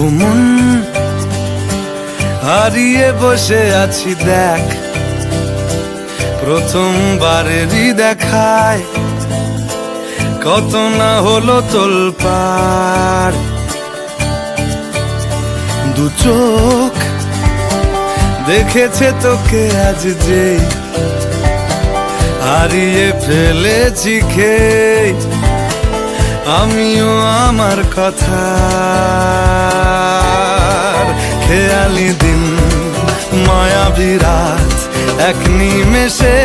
ও মন, হারিয়ে বসে আছি দেখ। প্রথমবারেরই দেখায় কত না হলো তোলপার দু চোখ দেখেছে তোকে আজ যে, হারিয়ে ফেলেছি খেয়ে। আমিও আমার কথা। খেয়ালি দিন মায়া বিরাজ এক নিমেষে।